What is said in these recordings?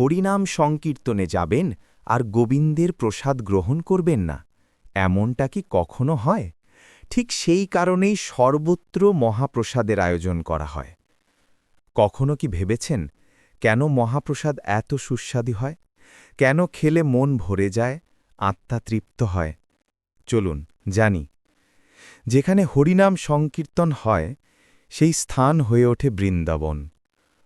হরিনাম সংকীর্তনে যাবেন আর গোবিন্দের প্রসাদ গ্রহণ করবেন না। এমনটা কি কখনো হয়? ঠিক সেই কারণেই সর্বত্র মহাপ্রসাদের আয়োজন করা হয়। কখনো কি ভেবেছেন কেন মহাপ্রসাদ এত সুস্বাদু হয়? কেন খেলে মন ভরে যায়, আত্মা তৃপ্ত হয়? চলুন, জানি। যেখানে হরিনাম সংকীর্তন হয়, সেই স্থান হয়ে ওঠে বৃন্দাবন।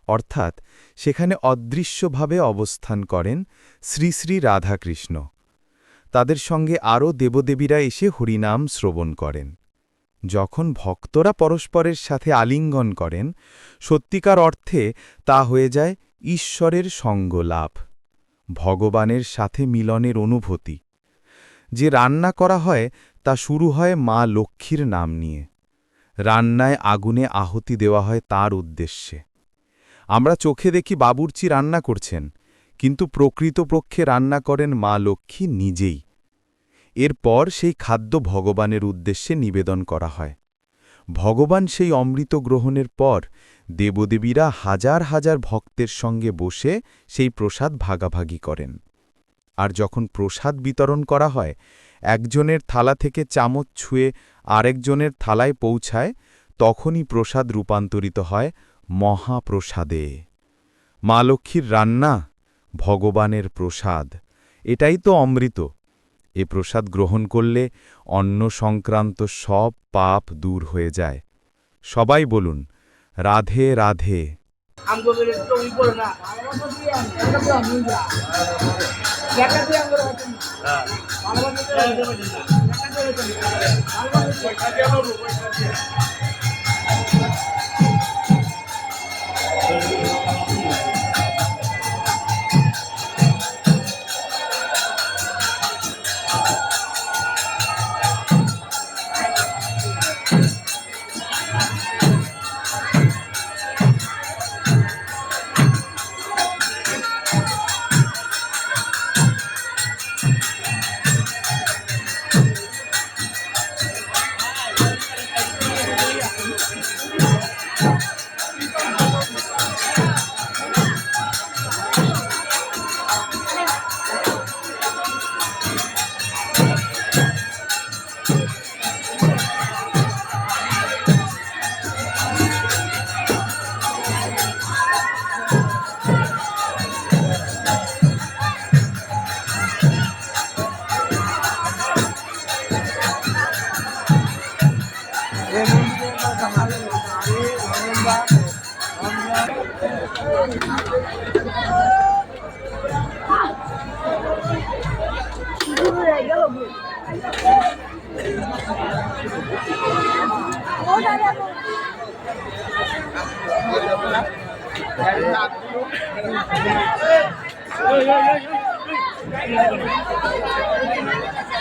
অর্থাৎ সেখানে অদৃশ্যভাবে অবস্থান করেন শ্রী শ্রী রাধাকৃষ্ণ। তাদের সঙ্গে আরও দেবদেবীরা এসে হরিনাম শ্রবণ করেন। যখন ভক্তরা পরস্পরের সাথে আলিঙ্গন করেন, সত্যিকার অর্থে তা হয়ে যায় ঈশ্বরের সঙ্গ লাভ ভগবানের সাথে মিলনের অনুভূতি। যে রান্না করা হয় তা শুরু হয় মা লক্ষ্মীর নাম নিয়ে। রান্নায় আগুনে আহুতি দেওয়া হয় তার উদ্দেশ্যে। আমরা চোখে দেখি বাবুর্চি রান্না করছেন, কিন্তু প্রকৃতপক্ষে রান্না করেন মা লক্ষ্মী নিজেই। এরপর সেই খাদ্য ভগবানের উদ্দেশ্যে নিবেদন করা হয়। ভগবান সেই অমৃত গ্রহণের পর দেবদেবীরা হাজার হাজার ভক্তের সঙ্গে বসে সেই প্রসাদ ভাগাভাগি করেন। আর যখন প্রসাদ বিতরণ করা হয়, একজনের থালা থেকে চামচ ছুঁয়ে আরেকজনের থালায় পৌঁছায়, তখনই প্রসাদ রূপান্তরিত হয় মহাপ্রসাদে। মা লক্ষ্মীর রান্না ভগবানের প্রসাদ, এটাই তো অমৃত। এ প্রসাদ গ্রহণ করলে অন্ন সংক্রান্ত সব পাপ দূর হয়ে যায়। সবাই বলুন, রাধে রাধে। না এই হ্যাঁ